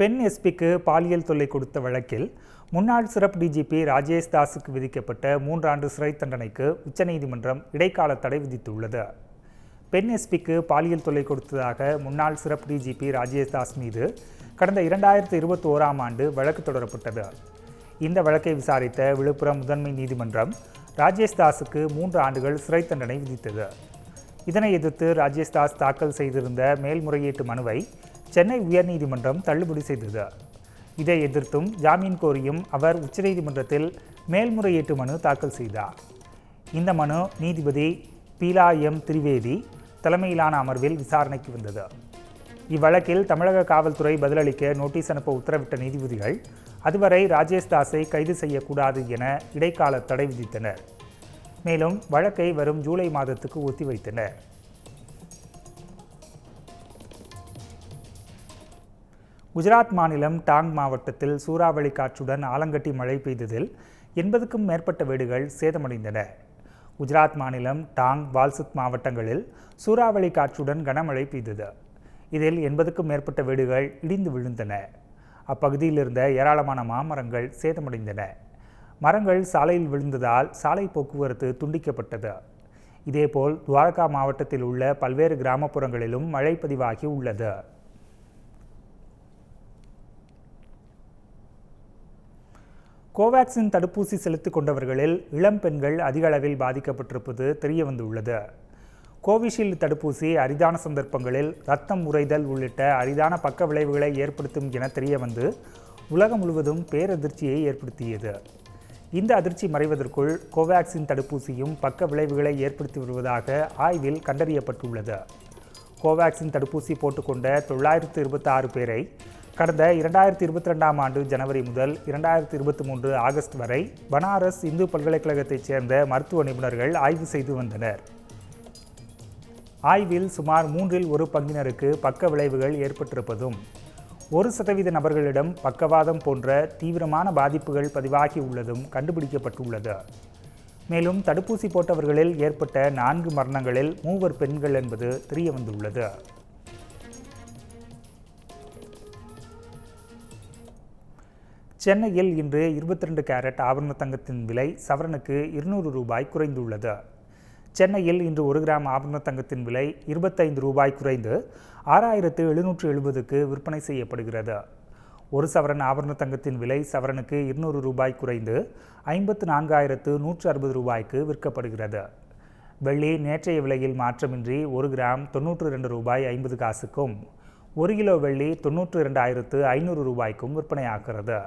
பெண் எஸ்பிக்கு பாலியல் தொல்லை கொடுத்த வழக்கில் முன்னாள் சிறப்பு டிஜிபி ராஜேஷ் தாஸுக்கு விதிக்கப்பட்ட மூன்றாண்டு சிறை தண்டனைக்கு உச்சநீதிமன்றம் இடைக்கால தடை விதித்துள்ளது. பெண் எஸ்பிக்கு பாலியல் தொல்லை கொடுத்ததாக முன்னாள் சிறப்பு டிஜிபி ராஜேஷ் தாஸ் மீது கடந்த இரண்டாயிரத்து இருபத்தி ஓராம் ஆண்டு வழக்கு தொடரப்பட்டது. இந்த வழக்கை விசாரித்த விழுப்புரம் முதன்மை நீதிமன்றம் ராஜேஷ் தாஸுக்கு மூன்று ஆண்டுகள் சிறை தண்டனை விதித்தது. இதனை எதிர்த்து ராஜேஷ் தாஸ் தாக்கல் செய்திருந்த மேல்முறையீட்டு மனுவை சென்னை உயர்நீதிமன்றம் தள்ளுபடி செய்தது. இதை எதிர்த்தும் ஜாமீன் கோரியும் அவர் உச்சநீதிமன்றத்தில் மேல்முறையீட்டு மனு தாக்கல் செய்தார். இந்த மனு நீதிபதி பீலா எம். திரிவேதி தலைமையிலான அமர்வில் விசாரணைக்கு வந்தது. இவ்வழக்கில் தமிழக காவல்துறை பதிலளிக்க நோட்டீஸ் அனுப்ப உத்தரவிட்ட நீதிபதிகள் அதுவரை ராஜேஷ் தாஸை கைது செய்யக்கூடாது என இடைக்கால தடை விதித்தனர். மேலும் வழக்கை வரும் ஜூலை மாதத்துக்கு ஒத்திவைத்தனர். குஜராத் மாநிலம் டாங் மாவட்டத்தில் சூறாவளி காற்றுடன் ஆலங்கட்டி மழை பெய்ததில் எண்பதுக்கும் மேற்பட்ட வீடுகள் சேதமடைந்தன. குஜராத் மாநிலம் டாங் வால்சுத் மாவட்டங்களில் சூறாவளி காற்றுடன் கனமழை பெய்தது. இதில் எண்பதுக்கும் மேற்பட்ட வீடுகள் இடிந்து விழுந்தன. அப்பகுதியில் இருந்த ஏராளமான மாமரங்கள் சேதமடைந்தன. மரங்கள் சாலையில் விழுந்ததால் சாலை போக்குவரத்து துண்டிக்கப்பட்டது. இதேபோல் துவாரகா மாவட்டத்தில் உள்ள பல்வேறு கிராமப்புறங்களிலும் மழை பதிவாகி உள்ளது. கோவேக்சின் தடுப்பூசி செலுத்திக் கொண்டவர்களில் இளம் பெண்கள் அதிக அளவில் பாதிக்கப்பட்டிருப்பது தெரிய வந்துள்ளது கோவிஷீல்டு தடுப்பூசி அரிதான சந்தர்ப்பங்களில் ரத்தம் உறைதல் உள்ளிட்ட அரிதான பக்க விளைவுகளை ஏற்படுத்தும் என தெரிய வந்து உலகம் முழுவதும் பேரதிர்ச்சியை ஏற்படுத்தியது. இந்த அதிர்ச்சி மறைவதற்குள் கோவேக்சின் தடுப்பூசியும் பக்க விளைவுகளை ஏற்படுத்தி வருவதாக ஆய்வில் கண்டறியப்பட்டுள்ளது. கோவேக்சின் தடுப்பூசி போட்டுக்கொண்ட தொள்ளாயிரத்து இருபத்தாறு பேரை கடந்த இரண்டாயிரத்தி இருபத்தி ரெண்டாம் ஆண்டு ஜனவரி முதல் இரண்டாயிரத்தி இருபத்தி மூன்று ஆகஸ்ட் வரை பனாரஸ் இந்து பல்கலைக்கழகத்தைச் சேர்ந்த மருத்துவ நிபுணர்கள் ஆய்வு செய்து வந்தனர். ஆய்வில் சுமார் மூன்றில் ஒரு பங்கினருக்கு பக்க விளைவுகள் ஏற்பட்டிருப்பதும் ஒரு சதவீத நபர்களிடம் பக்கவாதம் போன்ற தீவிரமான பாதிப்புகள் பதிவாகி உள்ளதும் கண்டுபிடிக்கப்பட்டுள்ளது. மேலும் தடுப்பூசி போட்டவர்களில் ஏற்பட்ட நான்கு மரணங்களில் மூவர் பெண்கள் என்பது தெரியவந்துள்ளது. சென்னையில் இன்று இருபத்தி ரெண்டு கேரட் ஆபரண தங்கத்தின் விலை சவரனுக்கு இருநூறு ரூபாய் குறைந்துள்ளது. சென்னையில் இன்று ஒரு கிராம் ஆபரண தங்கத்தின் விலை இருபத்தைந்து ரூபாய் குறைந்து ஆறாயிரத்து எழுநூற்று எழுபதுக்கு விற்பனை செய்யப்படுகிறது. ஒரு சவரன் ஆபரண தங்கத்தின் விலை சவரனுக்கு இருநூறு ரூபாய் குறைந்து ஐம்பத்து நான்காயிரத்து நூற்று அறுபது ரூபாய்க்கு விற்கப்படுகிறது. வெள்ளி நேற்றைய விலையில் மாற்றமின்றி ஒரு கிராம் தொன்னூற்று ரெண்டு ரூபாய் ஐம்பது காசுக்கும் ஒரு கிலோ வெள்ளி தொன்னூற்று இரண்டாயிரத்து ஐநூறு ரூபாய்க்கும் விற்பனையாகிறது.